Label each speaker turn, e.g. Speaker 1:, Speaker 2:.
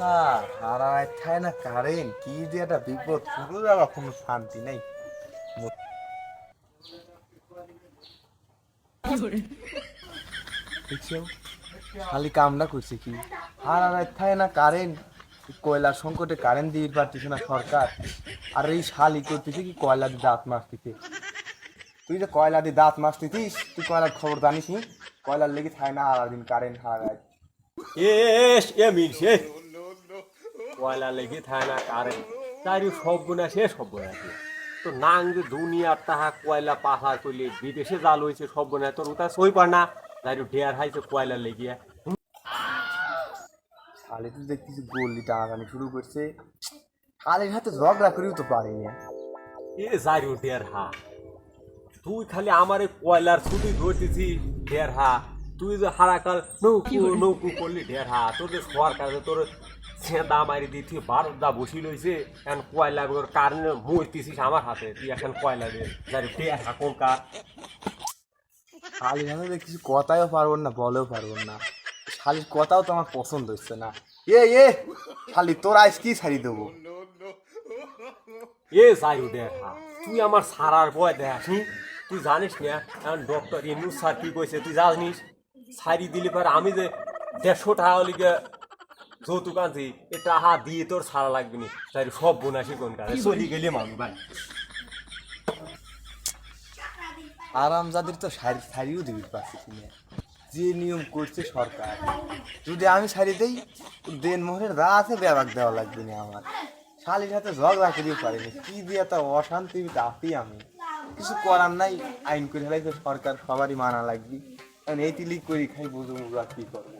Speaker 1: শালা সারা রাত না কারেন্ট কি যে একটা বিপদ শুরু যাওয়া কোনো শান্তি নেই। খালি কামটা করছে কি? সারা রাত খায় না কারেন্ট কয়লার সংকটে কারেন্ট দিয়ে পারতেছে না সরকার। আর এই শালি করতেছে কি কয়লা দিয়ে দাঁত মারতেছে? তুই যে কয়লা দিয়ে দাঁত মারতেছিস, তুই কয়লার খবর জানিস কয়লার লেগে থাকে না সারা দিন কারেন্ট রাত
Speaker 2: এস, এ মিলছে কয়লা লেগে থাকে না কারেন্ট তাই সব গুণা সে সব গুণা তো নাং যে দুনিয়ার তাহা কয়লা পাহাড় করলে বিদেশে জাল হয়েছে সব গুণা তোর ওটা সই পার না তাই ডেয়ার হাইছে কয়লা লেগিয়া।
Speaker 1: শালি তো দেখতেছি গোল্লি টানাটানি শুরু করছে। শালির হাতে ঝগড়া করেও তো পারিনি
Speaker 2: এ যাই ডেয়ার হা। তুই খালি আমার কয়লার ছুটি ধরতেছি ডেয়ার হা। তুই যে হারাকাল নৌকু নৌকু করলি ডেয়ার হা। তোর যে সরকার তোর ছেঁদা মারি দিতি বারো দা বসি লইছে এখন কয়লা বের কারণে মরতেছিস আমার হাতে। তুই এখন কয়লা দিয়ে যাই ডেয়ার হা কোন কার
Speaker 1: শালির হাতে দেখতেছি কথাও পারব না বলেও পারব না। শালির কথাও তো আমার পছন্দ হচ্ছে না। এ এ শালি তোর আইস কি ছাড়ি দেবো?
Speaker 2: এ যাই দেখা। তুই আমার সারার বয় দেখাসনি। তুই জানিস না এখন ডক্টর ইনুস স্যার কি কইছে তুই জানিস? সারি দিলে পর আমি যে দেড়শো টাকা লিগে যৌতুক আনছি এ টাকা দিয়ে তোর সারা লাগবে নি। তাই সব বোনাসি কোন কাজে? চলি গেলাম আমি ভাই
Speaker 1: আরাম যাদের তো শাড়ি শাড়িও দিবি পাচ্ছি না যে নিয়ম করছে সরকার। যদি আমি শাড়ি দেই দেন মোহরের আছে ব্যাপাক দেওয়া লাগবে না আমার। শালির হাতে ঝগড়া করিও পারিনি। কি দিয়ে তা অশান্তি আছি আমি? কিছু করার নাই। আইন করে ফেলাইছে সরকার সবারই মানা লাগবে। কারণ এই তিলি করি খাই বুঝুন ওরা কি করব?